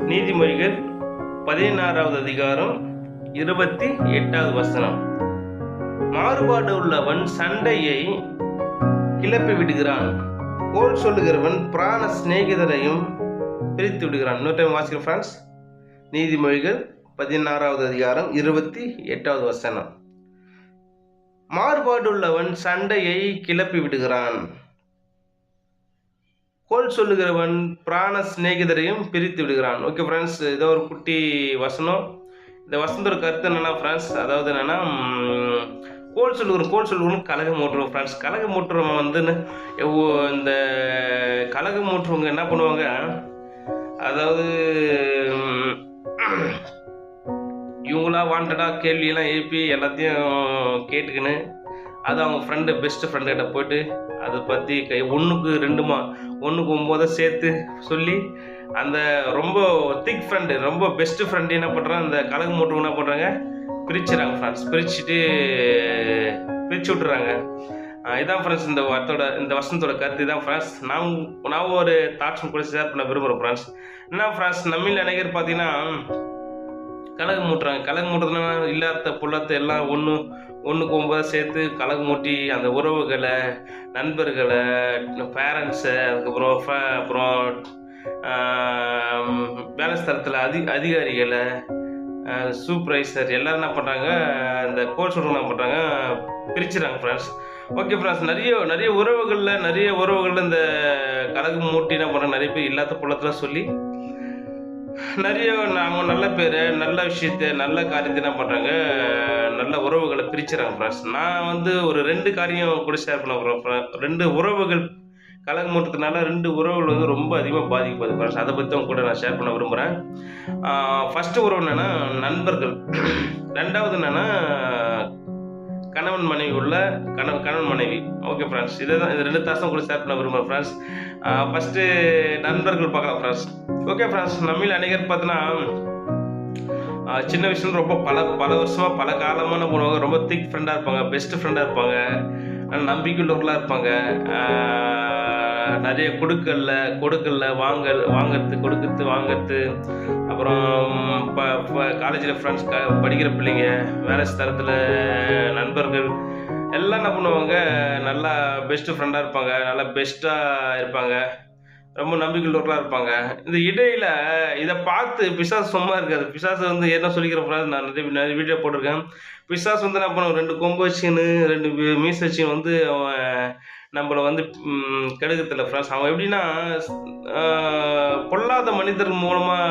நீதிமொழிகள் பதினாறாவது அதிகாரம் இருபத்தி எட்டாவது வசனம். மாறுபாடு உள்ளவன் சண்டையை கிளப்பி விடுகிறான். கோல் சொல்லுகிறவன் பிராண சிநேகிதரையும் பிரித்து விடுகிறான். இன்னொரு டைம் வாசிக்கிறேன் ஃப்ரெண்ட்ஸ் நீதிமொழிகள் பதினாறாவது அதிகாரம் இருபத்தி எட்டாவது வசனம். மாறுபாடு உள்ளவன் சண்டையை கிளப்பி விடுகிறான். கோல் சொல்லுகிறவன் பிராண சிநேகிதரையும் பிரித்து விடுகிறான். ஓகே ஃப்ரெண்ட்ஸ் இதோ ஒரு குட்டி வசனம். இந்த வசனத்தோட கருத்து என்னென்னா ஃப்ரெண்ட்ஸ் அதாவது என்னென்னா கோல் சொல்லுகிறோம் கோல் சொல்லுகிறோம் கலகம் ஓட்டுறோம் ஃப்ரெண்ட்ஸ் கழகம் ஓட்டுறவங்க வந்து இந்த கலகம் ஓட்டுறவங்க என்ன பண்ணுவாங்க? அதாவது இவங்களா வாண்டடாக கேள்வியெல்லாம் எழுப்பி எல்லாத்தையும் கேட்டுக்கின்னு அது அவங்க ஃப்ரெண்டு பெஸ்ட்டு ஃப்ரெண்டுகிட்ட போயிட்டு அதை பற்றி கை ஒன்றுக்கு ரெண்டுமா ஒன்றுக்கு ஒம்போதை சேர்த்து சொல்லி அந்த ரொம்ப திக் ஃப்ரெண்டு ரொம்ப பெஸ்ட்டு ஃப்ரெண்டு என்ன பண்ணுறாங்க அந்த கலகு மூட்டு என்ன பண்ணுறாங்க பிரிச்சுறாங்க ஃப்ரெண்ட்ஸ் பிரிச்சுட்டு பிரிச்சு விட்டுறாங்க. இதான் ஃப்ரெண்ட்ஸ் இந்த வார்த்தோட இந்த வசனத்தோட கருத்து. தான் ஃப்ரெண்ட்ஸ் நான் நான் ஒரு தாட்ஸ் கூட ஷேர் பண்ண விரும்புகிறேன் ஃப்ரெண்ட்ஸ் என்ன ஃப்ரெண்ட்ஸ் நம்மில் அநேகர் பார்த்தீங்கன்னா கலகு மூட்டுறாங்க. கலகு மூட்டுறதுனா இல்லாத புள்ளத்தை எல்லாம் ஒன்று ஒன்றுக்கு ஒன்பதாக சேர்த்து கலகு மூட்டி அந்த உறவுகளை நண்பர்களை பேரண்ட்ஸை அதுக்கப்புறம் ஃப- அப்புறம் பேலன்ஸ் வேலை ஸ்தலத்தில் அதி அதிகாரிகளை சூப்பர்வைசர் எல்லோரும் என்ன பண்ணுறாங்க இந்த கோர்ஸ் என்ன பண்ணுறாங்க பிரிச்சுறாங்க ஃப்ரெண்ட்ஸ் ஓகே ஃப்ரெண்ட்ஸ் நிறைய நிறைய உறவுகளில் நிறைய உறவுகளில் இந்த கலகு மூட்டி என்ன பண்ணுறாங்க நிறைய பேர் இல்லாத புள்ளத்தில் சொல்லி நிறைய அவங்க நல்ல பேர் நல்ல விஷயத்த நல்ல காரியத்தை என்ன பண்ணுறாங்க நல்ல உறவுகளை பிரிச்சுறாங்க ஃப்ரெண்ட்ஸ் நான் வந்து ஒரு ரெண்டு காரியம் கூட ஷேர் பண்ண போகிறேன் ரெண்டு உறவுகள் கலகம் மூட்டத்தினால ரெண்டு உறவுகள் வந்து ரொம்ப அதிகமாக பாதிக்கப்படுது ஃப்ரெண்ட்ஸ் அதை பற்றி அவங்க கூட நான் ஷேர் பண்ண விரும்புகிறேன் ஃபஸ்ட்டு உறவு என்னென்னா நண்பர்கள். ரெண்டாவது என்னென்னா கணவன் மனைவி உள்ள கணவன் கணவன் மனைவி. ஓகே ஃப்ரெண்ட்ஸ் இதை தான் இந்த ரெண்டு தாசம் கூட ஷேர் பண்ண விரும்புகிறேன் ஃப்ரெண்ட்ஸ் ஃபஸ்ட்டு நண்பர்கள் பார்க்கலாம் ஃப்ரெண்ட்ஸ் ஓகே ஃப்ரெண்ட்ஸ் நம்மில் அநேகர் பார்த்தீங்கன்னா சின்ன வயசுல ரொம்ப பல பல வருஷமா பல காலமான போனவங்க ரொம்ப திக் ஃப்ரெண்டாக இருப்பாங்க பெஸ்ட் ஃப்ரெண்டாக இருப்பாங்க நம்பிக்கையுள்ளவர்களாக இருப்பாங்க நிறைய கொடுக்கல்ல கொடுக்கல்ல வாங்கல் வாங்கிறது கொடுக்கறது வாங்கிறது. அப்புறம் இப்போ காலேஜில் ஃப்ரெண்ட்ஸ் படிக்கிற பிள்ளைங்க வேலை ஸ்தலத்தில் நண்பர்கள் எல்லாம் என்ன பண்ணுவாங்க நல்லா பெஸ்ட்டு ஃப்ரெண்டாக இருப்பாங்க நல்லா பெஸ்ட்டாக இருப்பாங்க. ரொம்ப நம்பிக்கையுள்ளவர்களாக இருப்பாங்க. இந்த இடையில இதை பார்த்து பிசாஸ் சும்மா இருக்காது. பிசாஸ் வந்து என்ன சொல்லிக்கிற நான் நிறைய நிறைய வீடியோ போட்டிருக்கேன். பிசாஸ் வந்து என்ன பண்ணுவோம் ரெண்டு கொம்பு வச்சுன்னு ரெண்டு மீ- மீச வச்சு வந்து அவன் நம்மளை வந்து கெடுக்கத்தில் ஃப்ரெண்ட்ஸ் அவன் எப்படின்னா பொல்லாத மனிதர் மூலமாக